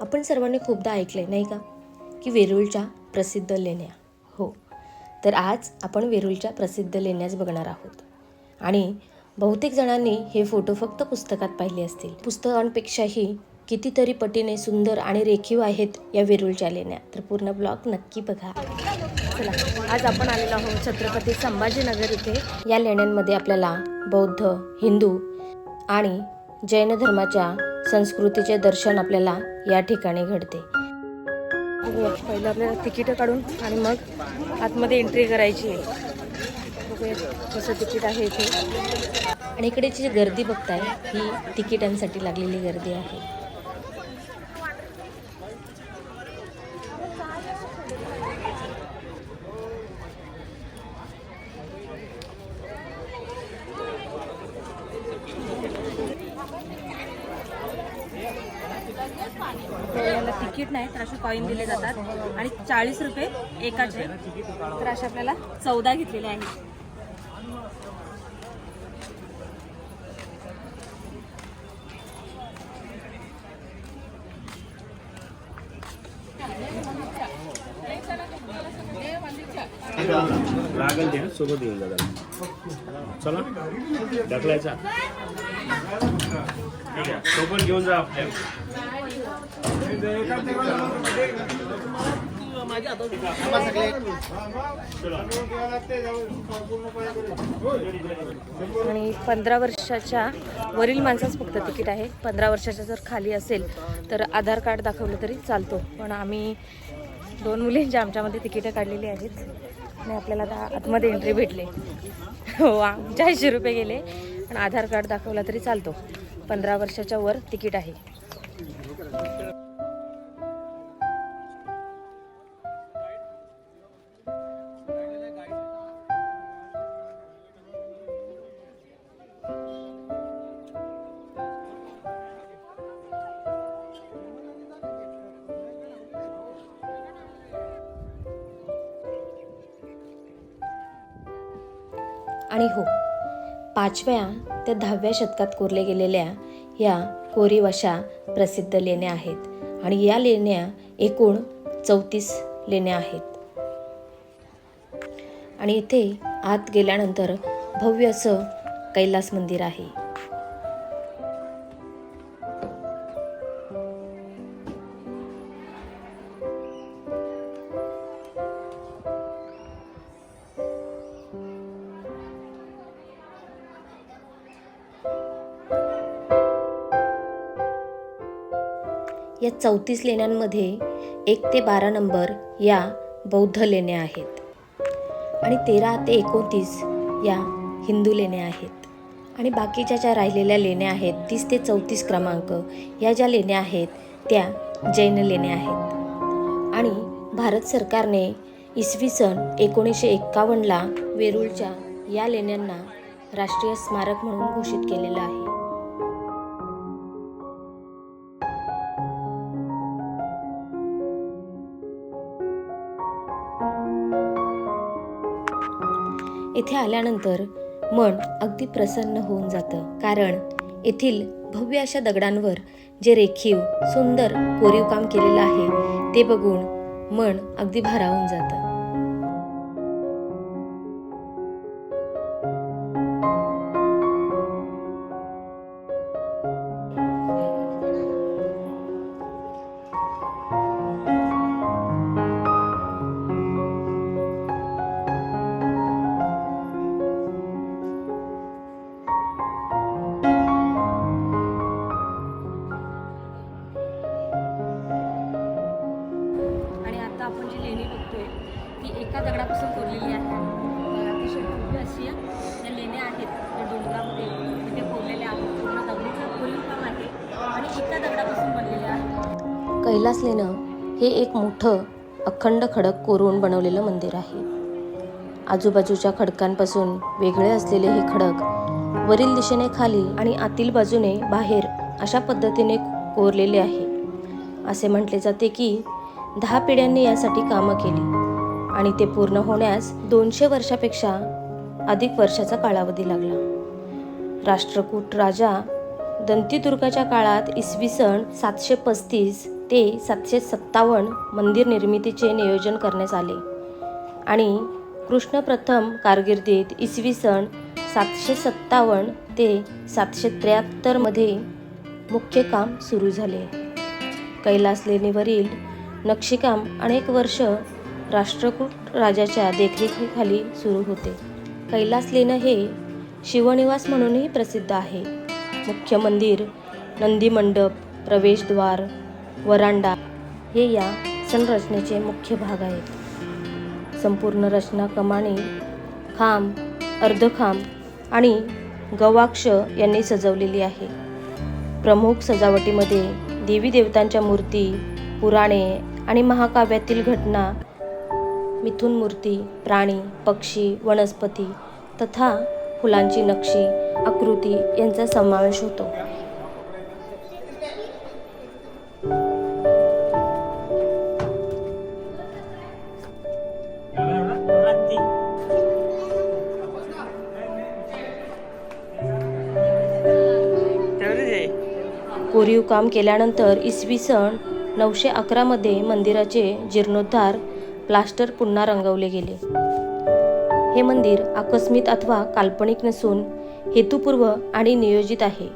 आपण सर्वांनी खूपदा ऐकले नाही का? की वेरूळच्या प्रसिद्ध लेण्या. हो. तर आज आपण वेरूळच्या प्रसिद्ध लेण्याच बघणार आहोत. आणि बहुतेक जणांनी हे फोटो फक्त पुस्तकात पाहिले असतील. पुस्तकांपेक्षाही कितीतरी पटीने सुंदर आणि रेखीव आहेत या वेरूळच्या लेण्या. तर पूर्ण ब्लॉग नक्की बघा. चला आज आपण आलेलो आहोत छत्रपती संभाजीनगर इथे. या लेण्यांमध्ये आपल्याला बौद्ध हिंदू आणि जैन धर्माच्या संस्कृतीचे दर्शन आपल्याला या ठिकाणी घडते. पहिलं आपल्याला तिकीटं काढून आणि मग आतमध्ये एंट्री करायची आहे. कसं तिकीट आहे इथे. आणि इकडेची जी गर्दी बघताय ही तिकिटांसाठी लागलेली गर्दी आहे. याला तिकीट नाही तर असे कॉईन दिले जातात. आणि चाळीस रुपये एकाचे. तर असे आपल्याला चौदा घेतलेले आहेत. लागल ते सोबत येऊन जातात चला ढकलायचा. सोबत घेऊन जा. आपल्या आणि पंधरा वर्षाच्या वरील माणसाच फक्त तिकीट आहे. पंधरा वर्षाच्या जर खाली असेल तर आधार कार्ड दाखवलं तरी चालतो. पण आम्ही दोन मुलींची आमच्यामध्ये तिकीटं काढलेली आहेत आणि आपल्याला आता आतमध्ये एंट्री भेटले. हो आमच्या ऐंशी रुपये गेले पण आधार कार्ड दाखवला तरी चालतो. पंधरा वर्षाच्या वर तिकीट आहे. आणि हो पाचव्या ते दहाव्या शतकात कोरले गेलेल्या या कोरीवशा प्रसिद्ध लेण्या आहेत. आणि या लेण्या एकूण चौतीस लेण्या आहेत. आणि इथे आत गेल्यानंतर भव्य असं कैलास मंदिर आहे. या चौतीस लेण्यांमध्ये एक ते बारा नंबर या बौद्ध लेण्या आहेत. आणि तेरा ते एकोणतीस या हिंदू लेण्या आहेत. आणि बाकीच्या ज्या राहिलेल्या लेण्या आहेत तीस ते चौतीस क्रमांक या ज्या लेण्या आहेत त्या जैन लेण्या आहेत. आणि भारत सरकारने इसवी सन एकोणीसशे एक्कावन्नला वेरूळच्या या लेण्यांना राष्ट्रीय स्मारक म्हणून घोषित केलेलं आहे. इथे आल्यानंतर मन अगदी प्रसन्न होऊन जातं. कारण येथील भव्य अशा दगडांवर जे रेखीव सुंदर कोरीव काम केलेलं आहे ते बघून मन अगदी भारावून जातं. आपण जी लेणी बघतोय ती एका दगडापासून कोरलेली आहे. अतिशय भव्य अशी ज्या लेण्या आहेत त्या डोंगरामध्ये तिथे कोरलेल्या आहेत. पूर्ण दगडीचं कोरीव काम आहे आणि एका दगडापासून बनलेल्या आहे. कैलास लेणं हे एक मोठं अखंड खडक कोरून बनवलेलं मंदिर आहे. आजूबाजूच्या खडकांपासून वेगळे असलेले हे खडक वरील दिशेने खाली आणि आतील बाजूने बाहेर अशा पद्धतीने कोरलेले आहे. असे म्हटले जाते की दहा पिढ्यांनी यासाठी कामं केली. आणि ते पूर्ण होण्यास दोनशे वर्षापेक्षा अधिक वर्षाचा कालावधी लागला. राष्ट्रकूट राजा दंतीदुर्गाच्या काळात इसवी सन सातशे पस्तीस ते सातशे सत्तावन्न मंदिर निर्मितीचे नियोजन करण्यात आले. आणि कृष्ण प्रथम कारकिर्दीत इसवी सन सातशे सत्तावन्न ते सातशे त्र्याहत्तरमध्ये मुख्य काम सुरू झाले. कैलास लेणीवरील नक्षीकाम अनेक वर्ष राष्ट्रकूट राजाच्या देखरेखीखाली सुरू होते. कैलास लेणं हे शिवनिवास म्हणूनही प्रसिद्ध आहे. मुख्य मंदिर नंदी मंडप प्रवेशद्वार वरांडा हे या संरचनेचे मुख्य भाग आहेत. संपूर्ण रचना कमानी खांब अर्धखांब आणि गवाक्ष यांनी सजवलेली आहे. प्रमुख सजावटीमध्ये देवी देवतांच्या मूर्ती पुराणे आणि महाकाव्यातील घटना मिथुन मूर्ती प्राणी पक्षी वनस्पती तथा फुलांची नक्षी आकृती यांचा समावेश होतो. कोरीव काम केल्यानंतर इसवी सन नऊशे अकरामध्ये मंदिराचे जीर्णोद्धार प्लास्टर पुन्हा रंगवले गेले. हे मंदिर आकस्मित अथवा काल्पनिक नसून हेतुपूर्व आणि नियोजित आहे.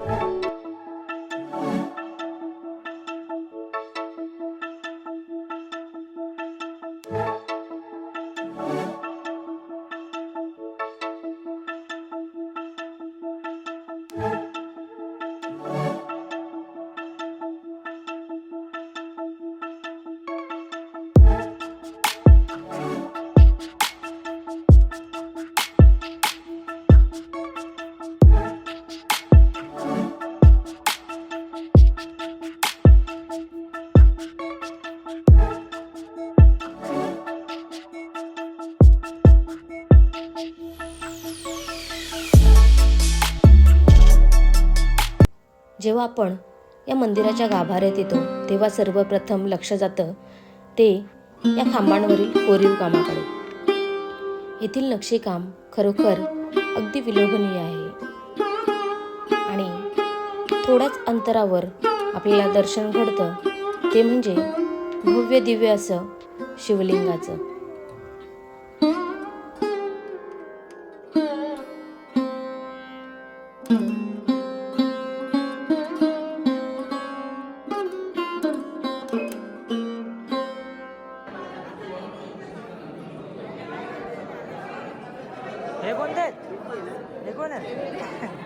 जेव्हा आपण या मंदिराच्या गाभाऱ्यात येतो तेव्हा सर्वप्रथम लक्ष जातं ते या खांबांवरील कोरीव कामाकडे. येथील नक्षीकाम खरोखर अगदी विलोभनीय आहे. आणि थोड्याच अंतरावर आपल्याला दर्शन घडतं ते म्हणजे भव्य दिव्य असं शिवलिंगाचं. Thank you.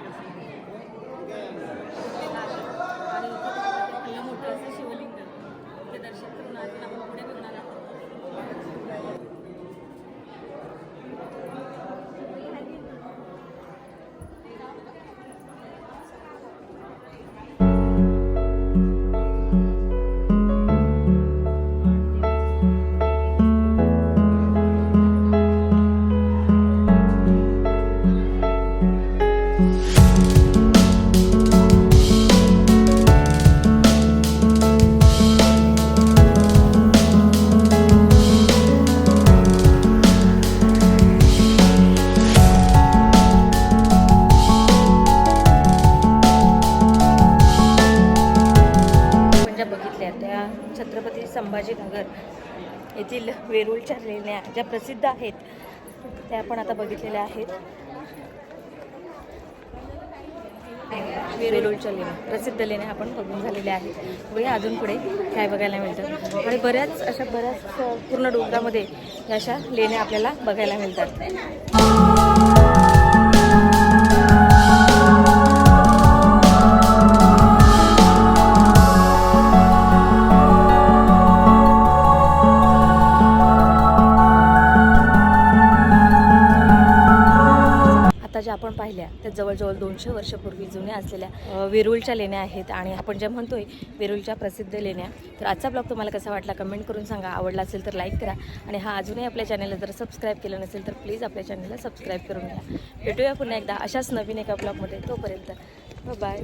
वेरूळच्या लेण्या ज्या प्रसिद्ध आहेत त्या आपण आता बघितलेल्या आहेत. वेरूळच्या लेण्या प्रसिद्ध लेण्या आपण बघून झालेल्या आहेत. बघूया अजून पुढे काय बघायला मिळतं. आणि बऱ्याच अशा बऱ्याच पूर्ण डोंगरामध्ये या अशा लेण्या आपल्याला बघायला मिळतात. जवळजवळ दोनशे वर्षापूर्वी जुन्या असलेल्या वेरूळच्या लेण्या आहेत आणि आपण ज्या म्हणतोय वेरूळच्या प्रसिद्ध लेण्या तर आजचा ब्लॉग तुम्हाला कसा वाटला कमेंट करून सांगा. आवडला असेल तर लाईक करा आणि हा अजूनही आपल्या चॅनलला जर सबस्क्राईब केलं नसेल तर प्लीज आपल्या चॅनलला सबस्क्राईब करून घ्या. भेटूया पुन्हा एकदा अशाच नवीन एका ब्लॉगमध्ये. तोपर्यंत बाय